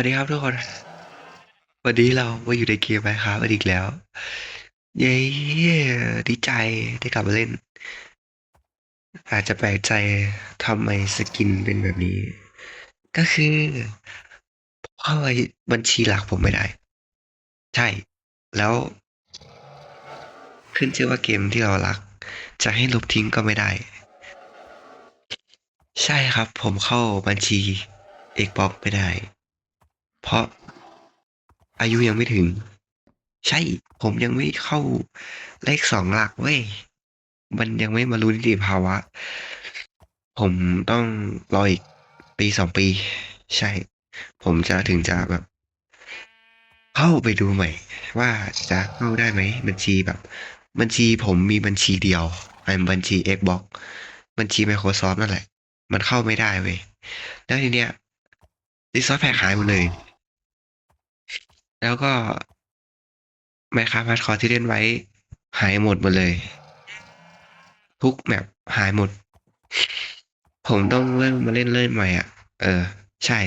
วัสดีครับทุกคน วันนี้เรามาอยู่ในเกมไหมครับอีกแล้ว เย้ดีใจได้กลับมาเล่น อาจจะแปลกใจทำไมสกินเป็นแบบนี้ ก็คือเข้าไปบัญชีหลักผมไม่ได้ ใช่ แล้ว ขึ้นชื่อว่าเกมที่เรารัก จะให้ลบทิ้งก็ไม่ได้ ใช่ครับ ผมเข้าบัญชี Xbox ไม่ได้ เพราะอายุยังไม่ถึง ใช่ ผมยังไม่เข้าเลขสองหลักเว้ย มันยังไม่มารู้นิติภาวะ ผมต้องรออีกปีสองปี ใช่ ผมจะถึงจะแบบ เข้าไปดูใหม่ ว่าจะเข้าได้ไหมบัญชีแบบ บัญชีผมมีบัญชีเดียวเป็นบัญชี Xbox บัญชี Microsoft นั่นแหละ มันเข้าไม่ได้เว้ย แล้วทีเนี้ยดิสซอสแพคหายหมดเลย แล้วก็แมคคาพาร์คอร์ที่เล่นไว้ หายหมดหมดเลย ทุกแมปหายหมด ผมต้องเริ่มมาเล่นเล่นใหม่อะ เออ ใช่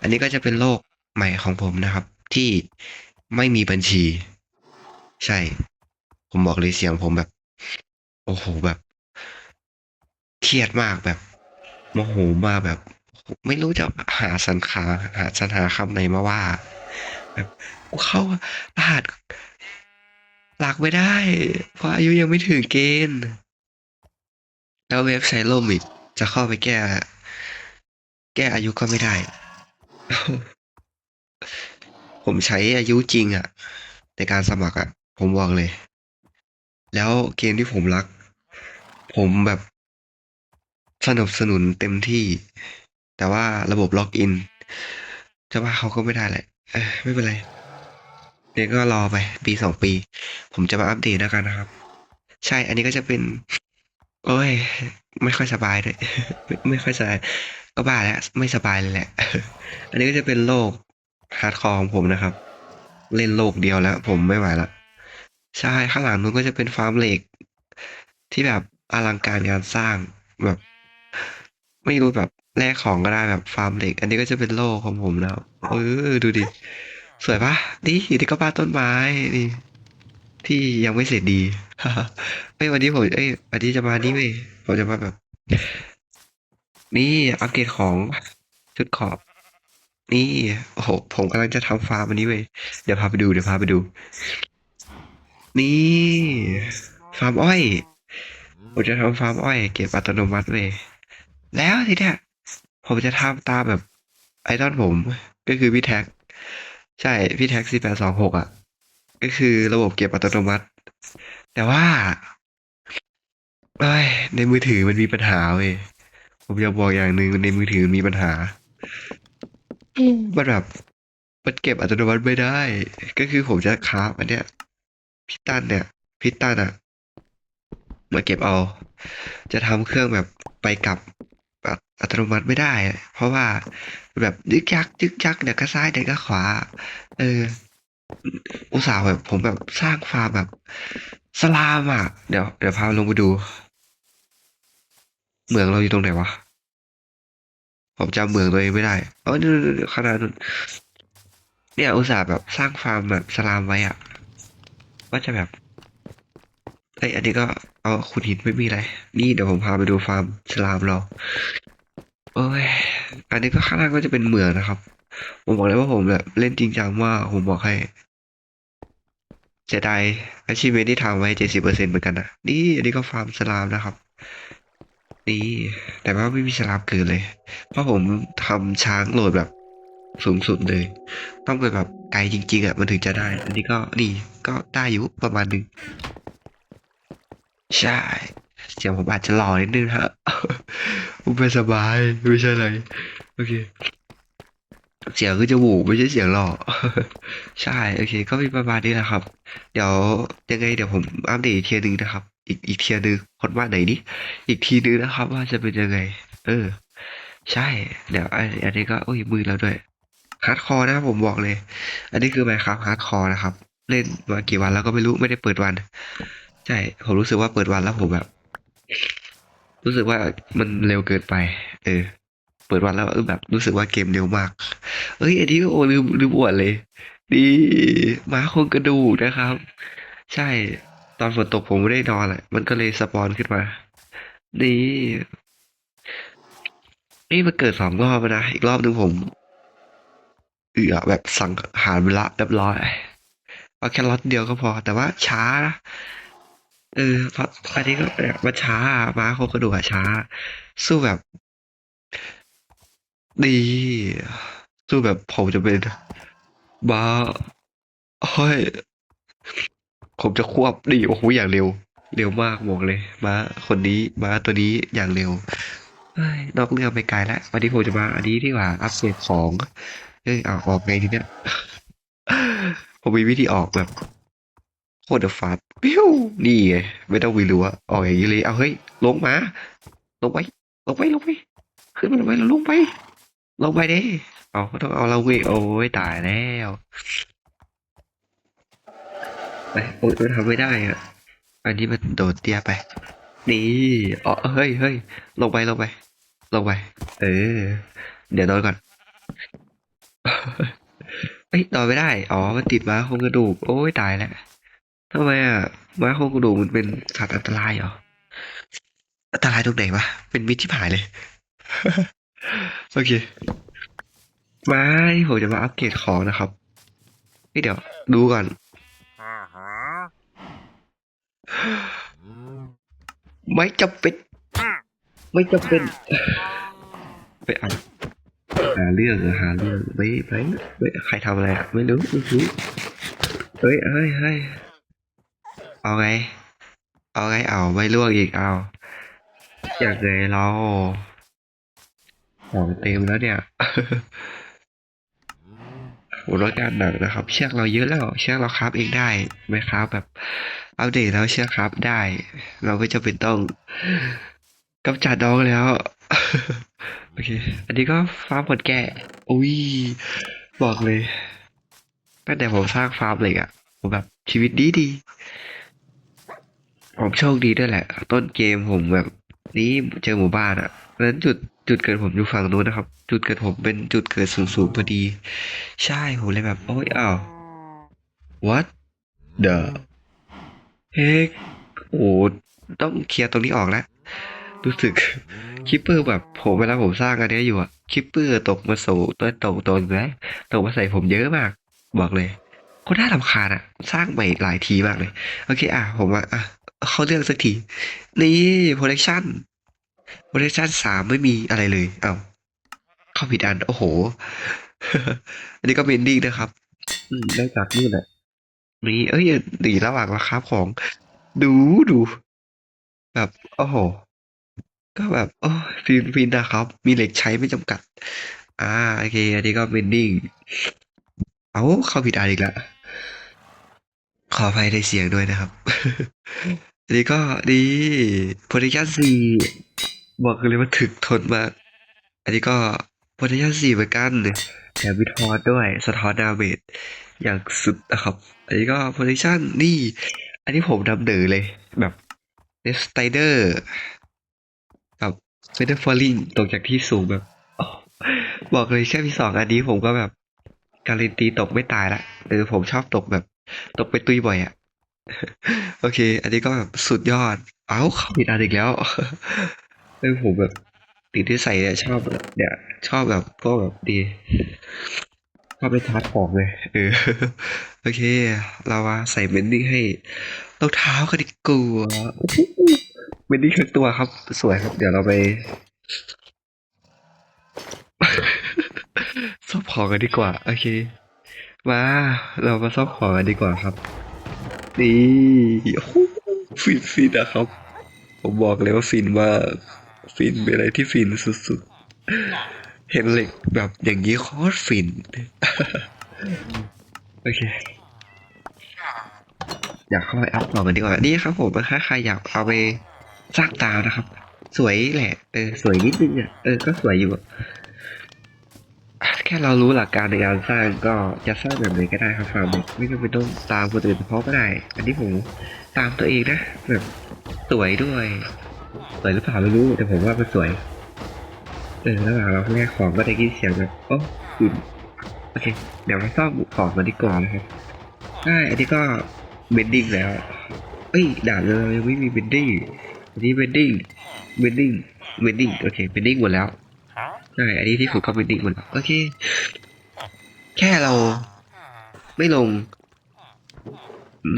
อันนี้ก็จะเป็นโลกใหม่ของผมนะครับ ที่ไม่มีบัญชี ใช่ ผมบอกเลยเสียงผมแบบ โอ้โหแบบ เครียดมากแบบโมโหมาแบบ ไม่รู้จะหาสรรคาหาสรรหาคำไหนมาว่า แบบกูเข้ารหัสหลักไม่ได้ เพราะอายุยังไม่ถึงเกณฑ์ แล้วเว็บไซต์ล่มอีกจะเข้าไปแก้ แก้อายุก็ไม่ได้ ผมใช้อายุจริงอะในการสมัครอะผมบอกเลย แล้วเกมที่ผมรัก ผมแบบสนับสนุนเต็มที่ แต่ว่าระบบล็อกอินจะว่าเขาก็ไม่ได้แหละ เออไม่เป็นไรเดี๋ยวก็รอไป ปีสองปี ผมจะมาอัปเดตแล้วกันนะครับ ใช่อันนี้ก็จะเป็น โอ้ย ไม่ค่อยสบายเลยไม่ไม่ค่อยสบายก็บ้าแล้วไม่สบายเลยแหละ อันนี้ก็จะเป็นโลกฮาร์ดคอร์ของผมนะครับ เล่นโลกเดียวแล้ว ผมไม่ไหวละใช่ข้างหลังนู้นก็จะเป็นฟาร์มเหล็ก ที่แบบอลังการงานสร้างแบบ ไม่รู้แบบ แลกของก็ได้แบบฟาร์มเหล็ก อันนี้ก็จะเป็นโลกของผมแล้วเออดูดิ สวยปะนี่นี่ก็บ้านต้นไม้นี่ที่ยังไม่เสร็จดีเอ้ยวันนี้ผมเอ้ยวันนี้จะมานี่เว้ยผมจะมาแบบ นี่อัปเกรดของชุดขอบ นี่โอ้โหผมกำลังจะทำฟาร์มอันนี้เว้ยเดี๋ยวพาไปดูเดี๋ยวพาไปดู นี่ ฟาร์มอ้อยผมจะทำฟาร์มอ้อย เก็บอัตโนมัติเว้ยแล้วทีเนี้ย ผมจะทำตามแบบไอดอลผมก็คือพี่แท็ก ใช่พี่แท็กสี่แปดสองหกอะ ก็คือระบบเก็บอัตโนมัติ แต่ว่าเอ้ยในมือถือมันมีปัญหาเว้ยผมอยากบอกอย่างหนึ่งในมือถือมันมีปัญหามันแบบมันเก็บอัตโนมัติไม่ได้ ก็คือผมจะคราฟอันเนี้ยพิตันเนี่ยพิตันอะมาเก็บเอา จะทำเครื่องแบบไปกลับแบบ อัตโนมัติไม่ได้ เพราะว่าแบบยึกยักยึกยักเดี๋ยวก็ซ้ายเดี๋ยวก็ขวา เออ อุตส่าห์แบบผมแบบสร้างฟาร์มแบบสลามอะ เดี๋ยวเดี๋ยวพาลงไปดู เมืองเราอยู่ตรงไหนวะ ผมจำเมืองตัวเองไม่ได้เออนู่นๆขนาดนู้นเนี่ยอุตส่าห์แบบสร้างฟาร์มแบบสลามไว้อะว่าจะแบบ เอ้ยอันนี้ก็เอาขุดหินไม่มีอะไร นี่เดี๋ยวผมพาไปดูฟาร์มสลามเราโอ้ย อันนี้ก็ข้างล่างก็จะเป็นเมืองนะครับ ผมบอกเลยว่าผมแบบเล่นจริงจังมากผมบอกให้เสียดายอาชีพที่ทำไว้เจ็ดสิบเปอร์เซ็นต์เหมือนกันนะนี่อันนี้ก็ฟาร์มสลามนะครับ นี่ แต่ว่าไม่มีสลามเกิดเลย เพราะผมทำช้างโหลดแบบสูงสุดเลย ต้องไปแบบไกลจริง ๆอะมันถึงจะได้ อันนี้ก็ดีก็ได้อยู่ประมาณนึง ใช่เสียงผมอาจจะหล่อนิดนึงฮะผมไม่สบายไม่ใช่อะไรโอเค เสียงคือจมูกไม่ใช่เสียงหล่อใช่โอเค ก็มีประมาณนี้แหละครับ เดี๋ยวยังไงเดี๋ยวผมอัปเดตอีกเทียร์หนึงนะครับ อีกอีกเทียร์หนึงคนว่าไหนนี่อีกทีนึงนะครับ ว่าจะเป็นยังไง เออ ใช่ เดี๋ยวอันอันนี้ก็โอ้ยมือแล้วด้วยฮาร์ดคอร์นะผมบอกเลย อันนี้คือไมครับฮาร์ดคอร์นะครับ เล่นมากี่วันแล้วก็ไม่รู้ไม่ได้เปิดวัน ใช่ผมรู้สึกว่าเปิดวันแล้วผมแบบ รู้สึกว่ามันเร็วเกินไป เออ เปิดวันแล้วเออแบบ รู้สึกว่าเกมเร็วมาก เอ้ยอันนี้โอ้ลืมลืมอวดเลย ดีม้าโครงกระดูกนะครับ ใช่ ตอนฝนตกผมไม่ได้นอนแหละมันก็เลยสปอนขึ้นมา นี่นี่มันเกิดสองรอบนะ อีกรอบหนึ่งผม เอือแบบสังหารเวลาเรียบร้อยเอาแค่ล็อตเดียวก็พอ แต่ว่าช้านะ เออเพราะอันนี้ก็แบบมันช้าม้าโครงกระดูกอะช้า สู้แบบ ดี สู้แบบผมจะเป็นม้าเฮ้ยผมจะควบดีโอ้โหอย่างเร็ว เร็วมากบอกเลยม้าคนนี้ม้าตัวนี้อย่างเร็วเฮ้นอกเรื่องไปไกลแล้ววันนี้ผมจะมาอันนี้ดีกว่าอัปเดตของเอ้ยเอออกไงทีเนี้ยผมมีวิธีออกแบบ โคตรฟาดปิ้วนี่ไงไม่ต้องวิรู้ว่าออกอย่างนี้เลยเอาเฮ้ยลงมาลงไปลงไปลงไปขึ้นมาลงไปแล้วลงไปลงไปดิเอาก็ต้องเอาเราเวโอ้ยตายแล้วไปโอ้ยมันทำไม่ได้อะอันนี้มันโดดเตี้ยไป นี่อ๋อเฮ้ยเฮ้ยลงไปลงไปลงไป เออ เดี๋ยวนอนก่อนเอ้ยนอนไม่ได้ อ๋อ มันติดมาโครงกระดูก โอ้ยตายแล้ว ทำไมอะม้าโครงกระดูกมันเป็นสัตว์อันตรายเหรอ อันตรายตรงไหนวะ เป็นมิตรที่ผายเลย โอเคมาที่ผมจะมาอัปเกรดของนะครับเฮ้ยเดี๋ยว ดูก่อน ไม่จำเป็น ไม่จำเป็น ไปเอาหาเรื่องหรอหาเรื่องไม่ไม่ไม่ใครทำอะไรอะ ไม่รู้ไม่รู้เฮ้ยเฮ้ยเฮ้ย เอาไง เอาไงเอาไม่ล่วงอีกเอา อยากเลยเราของเต็มแล้วเนี่ยโหรถการหนักนะครับ เชือกเราเยอะแล้ว เชือกเราคราฟเองได้ไหมครับแบบ อัปเดตแล้วเชือกคราฟได้ เราก็จะเป็นต้องกำจัดน้องแล้ว โอเค อันนี้ก็ฟาร์มผลแกะอุ้ย บอกเลยตั้งแต่ผมสร้างฟาร์มเล็กอะผมแบบชีวิตดีดี ผมโชคดีด้วยแหละ ต้นเกมผมแบบ นี้เจอหมู่บ้านอะเพราะฉะนั้นจุดจุดเกิดผมอยู่ฝั่งนู้นนะครับ จุดเกิดผมเป็นจุดเกิดสูงๆพอดี ใช่ผมเลยแบบ โอ้ยอ้าว what the heck โอ้ต้องเคลียร์ตรงนี้ออกแล้วรู้สึกคิปเปอร์แบบผมเวลาผมสร้างอันนี้อยู่อะคิปเปอร์ตกมาสู่ตัวตกตนนะตกมาใส่ผมเยอะมาก บอกเลยคตรน่ารำคาญอะสร้างใหม่หลายทีมากเลย โอเค อะผมว่าอะ เข้าเรื่องสักที นี่โปรดักชั่นโปรดักชั่นสามไม่มีอะไรเลย เอ้าเข้าผิดอัน โอ้โห อันนี้ก็เมนดิ้งนะครับ อืมได้จากนู่แหละนี่เอ้ยดีระหว่างราคาของ ดูดู แบบ โอ้โห ก็แบบ โอ้ฟินฟินนะครับ มีเหล็กใช้ไม่จำกัด อ่า โอเค อันนี้ก็เมนดิ้ง เอ้าเข้าผิดอันอีกแล้วขออภัยในเสียงด้วยนะครับ นนี้ก็ดีโพ t ท n สี่บอกเลยว่าถึกทนมาก อันนี้ก็โพ t ท n สี่เหมือนกันแถมวิทอร์ด้วยสะท้อนดาเมจอย่างสุดนะครับ อันนี้ก็โพ t ท n นี่ อันนี้ผมนำเดอเลยแบบเนสไตเดอร์กับเฟเดอร์ฟอลลิงตกจากที่สูงแบบบอกเลยแค่มีสองอันนี้ผมก็แบบการันตีตกไม่ตายละเออผมชอบตกแบบ ตกไปตุยบ่อยอะ โอเค อันนี้ก็แบบสุดยอด เอ้าเข้าผิดอันอีกแล้วเออผมแบบติดที่ใส่เนี่ยชอบแบบเนี่ยชอบแบบพวกแบบดีชอบไปชาร์จของเลยเออโอเค เราว่าใส่เมนดิ้งให้รองเท้ากันดีกว่าเมนดิ้งทั้งตัวครับ สวยครับ เดี๋ยวเราไปซ่อมของกันดีกว่า โอเค มา เรามาซ่อมของกันดีกว่าครับ นี่โอ้ฟินฟินนะครับ ผมบอกเลยว่าฟินมากฟินเป็นอะไรที่ฟินสุดๆ เห็นเหล็กแบบอย่างนี้โคตรฟิน โอเค อยากเข้าไปอัพต่อกันดีกว่า นี่ครับผมถ้าใครอยากเอาไปสร้างตานะครับ สวยแหละ เออ สวยนิดนึงอะ เออ ก็สวยอยู่ แค่เรารู้หลักการในการสร้างก็จะสร้างแบบไหนก็ได้ครับฟาร์มไม่จำเป็นต้องตามคนอื่นเพราะก็ได้ อันนี้ผมตามตัวเองนะแบบสวยด้วยสวยหรือเปล่าไม่รู้แต่ผมว่ามันสวยเออระหว่างเราแลกของก็ได้ยินเสียงแบบโอ้ฟินโอเค เดี๋ยวมาซ่อมของมาดีกว่านะครับได้อันนี้ก็เบนดิ้งแล้วเอ้ยด่าเลยยังไม่มีเบนดิ้งอันนี้เบนดิ้งเบนดิ้งเบนดิ้งโอเคเบนดิ้งหมดแล้ว ใช่อันนี้ที่ฝึกก็เบนดิ้งหมดโอเค แค่เราไม่ลง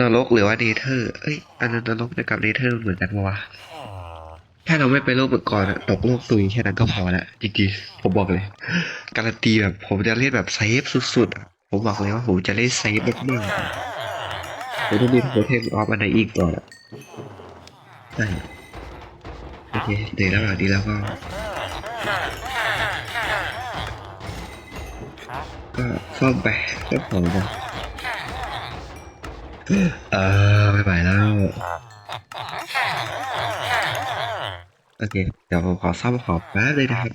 นรกหรือว่าเนเธอร์ เอ้ย อันนั้นนรกกับเนเธอร์เหมือนกันปะวะแค่เราไม่ไปโลกมังกรอะตกโลกตุยแค่นั้นก็พอละจริงๆผมบอกเลย การันตีแบบผมจะเล่นแบบเซฟสุดๆ ผมบอกเลยว่าผมจะเล่นเซฟมากๆผมต้องมีโทเทมออฟอันไหนอีกก่อนใช่โอเคเดี๋ยวระหว่างนี้แล้วก็ ก็ซ่อมไปซ่อมของไปเออไม่ไหวแล้ว โอเค เดี๋ยวผมขอซ่อมของแป๊บเลยนะครับ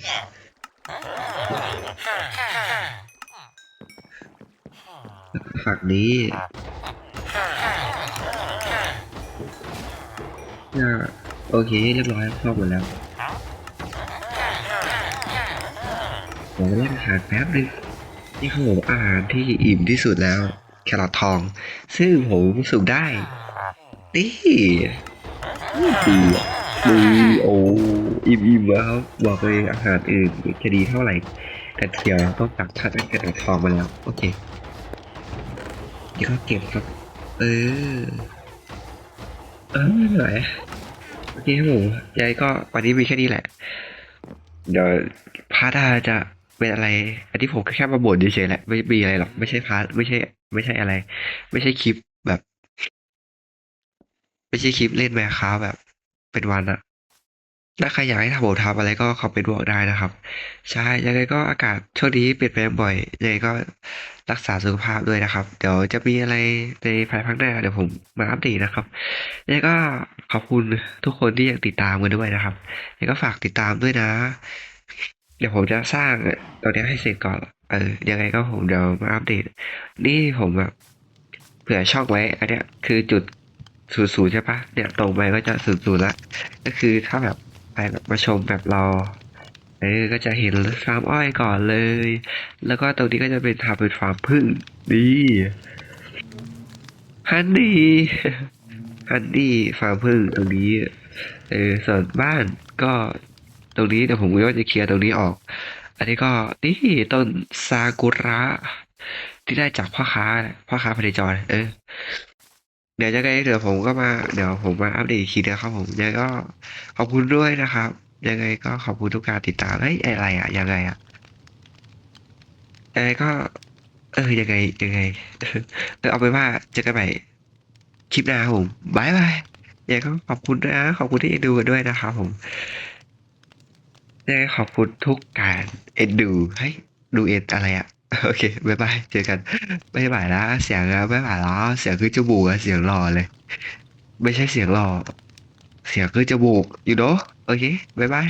ฝั่งนี้น่าโอเค เรียบร้อยซ่อมหมดแล้วเดี๋ยวมาเล่นอาหารแป๊บนึง นี่คือผมอาหารที่อิ่มที่สุดแล้ว แครอททอง ซึ่งผมสุกได้นี่ดีดีโอ้อิ่มอิ่มแล้วครับบอกเลยอาหารอื่นจะดีเท่าไหร่แต่เทียวต้องตักชัดแครอททองมาแล้ว โอเคนี่ก็เก็บครับ เออเออไม่ไหวโอเคครับผมยายก็วันนี้มีแค่นี้แหละ เดี๋ยวพาร์ทหน้าจะ เป็นอะไร อันที่ผมแค่มาบ่นเฉยๆแหละไม่มีอะไรหรอกไม่ใช่พาร์ทไม่ใช่ ไม่ใช่อะไร ไม่ใช่คลิปแบบ ไม่ใช่คลิปเล่นแมคคาแบบ เป็นวันอะถ้าใครอยากให้ทำผมทำอะไรก็คอมเมนต์บอกได้นะครับ ใช่ยังไงก็อากาศช่วงนี้เปลี่ยนแปลงบ่อยยังไงก็รักษาสุขภาพด้วยนะครับ เดี๋ยวจะมีอะไรในภายภาคหน้าเดี๋ยวผมมาอัปเดตนะครับยังไงก็ขอบคุณทุกคนที่ยังติดตามกันด้วยนะครับยังไงก็ฝากติดตามด้วยนะ เดี๋ยวผมจะสร้างตัวเนี้ให้เสร็จก่อน เออ ยังไงก็ผมเดี๋ยวมาอัปเดต นี่ผมแบบเผื่อช่องไว้ อันเนี้ยคือจุดศูนย์ศูนย์ใช่ปะเนี่ยตรงไปก็จะศูนย์ศูนย์ละ ก็คือถ้าแบบไปแบบมาชมแบบเราเออ ก็จะเห็นฟาร์มอ้อยก่อนเลย แล้วก็ตรงนี้ก็จะเป็นทำเป็นฟาร์มพึ่งดีฮันนี่ฮันนี่ฟาร์มพึ่งตรงนี้ เออส่วนบ้านก็ รงนี้เดี๋ยวผมก็จะเคลียร์ตรงนี้ออก อันนี้ก็นี่ต้นซากุระที่ได้จากพ่อค้าพ่อค้าพเนจรเออ เดี๋ยวจะไงเดี๋ยวผมก็มา เดี๋ยวผมมาอัปเดตอีกทีนะครับผมยังไงก็ขอบคุณด้วยนะครับ ยังไงก็ขอบคุณทุกการติดตามเฮ้ยอะไรอะยังไงอะยังไงก็ เออยังไงยังไงเออเอาไปว่าเจอกันใหม่คลิปหน้าครับผมบายบายยังไงก็ขอบคุณนะขอบคุณที่ดูกันด้วยนะครับผม ยังไงขอบคุณทุกการเอ็นดูเฮ้ยดูเอ็นอะไรอะโอเคบายบายเจอกันบายบายนะเสียงอะบายบายแล้วเสียงคือจมูกเสียงหล่อเลย ไม่ใช่เสียงหล่อเสียงคือจมูกอยู่เนาะโอเคบายบาย